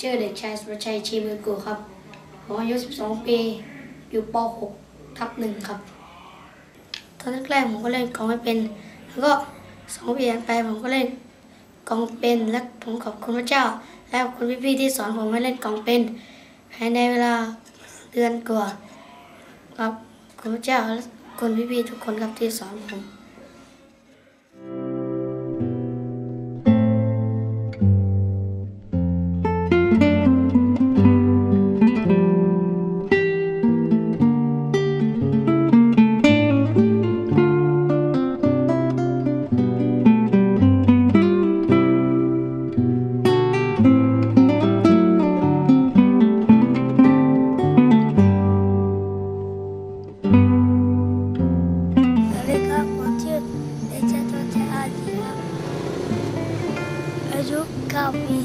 ชื่อเด็กชายสุรชัยชีมือกูครับ ผมอายุ 12 ปี อยู่ป .6 ทับหนึ่งครับ ตอนแรกๆผมก็เล่นกลองไม่เป็น แล้วก็สองปีผ่านไปผมก็เล่นกลองเป็น และผมขอบคุณพระเจ้า และขอบคุณพี่ๆที่สอนผมให้เล่นกลองเป็นภายในเวลาเดือนกว่าครับขอบคุณพระเจ้าและขอบคุณพี่ๆทุกคนครับที่สอนผม อายุ9ปี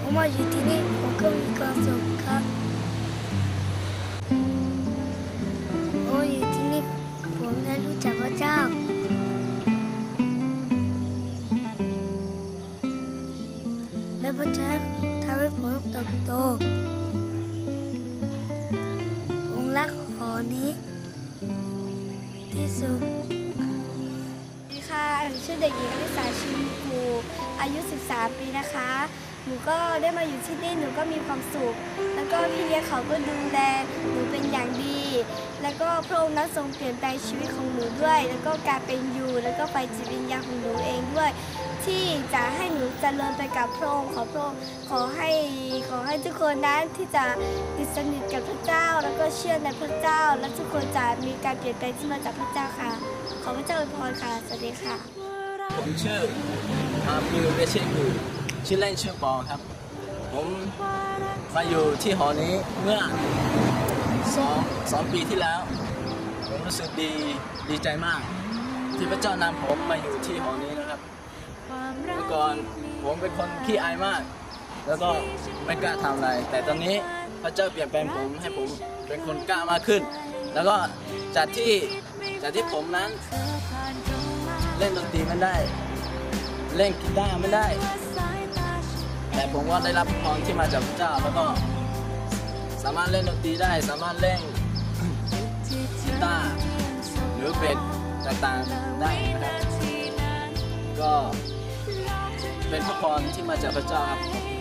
ผมมาอยู่ที่นี่ผมก็มีความสุขครับผมอยู่ที่นี่ผมได้รู้จักพระเจ้าและพระเจ้าทำให้ผมเติบโตผมรักหอนี้ที่สุด ชื่อเด็กหญิงอลิสาชิมกูอายุ 13 ปีนะคะ หนูก็ได้มาอยู่ที่นี่หนูก็มีความสุข แล้วก็พี่เลี้ยงเขาก็ดูแลหนูเป็นอย่างดี แล้วก็พระองค์นั้นทรงเปลี่ยนแปลงชีวิตของหนูด้วย แล้วก็การเป็นอยู่ แล้วก็ไปจิตวิญญาณของหนูเองด้วย ที่จะให้หนูเจริญไปกับพระองค์ขอพระองค์ขอให้ขอให้ทุกคนนั้นที่จะติดสนิทกับพระเจ้า แล้วก็เชื่อในพระเจ้า และทุกคนจะมีการเปลี่ยนแปลงที่มาจากพระเจ้าค่ะ อพระเจ้าอวยพรค่ะ สวัสดีค่ะ ผมชื่ออาบิวเวชิกุชื่อเล่นชื่อปอครับ ผมมาอยู่ที่หอนี้เมื่อสองสองปีที่แล้ว ผมรู้สึกดีดีใจมาก ที่พระเจ้านำผมมาอยู่ที่หอนี้นะครับเมื่อก่อนผมเป็นคนขี้อายมาก แล้วก็ไม่กล้าทำอะไร แต่ตอนนี้พระเจ้าเปลี่ยนแปลงผมให้ผมเป็นคนกล้ามากขึ้น แล้วก็จากที่จากที่ผมนั้น เล่นดนตรีไม่ได้ เล่นกีตาร์ไม่ได้ แต่ผมก็ได้รับพรที่มาจากพระเจ้าแล้วก็สามารถเล่นดนตรีได้ สามารถเล่นกีตาร์หรือเบสต่างๆได้นะครับก็เป็นพระพรที่มาจากพระเจ้าครับ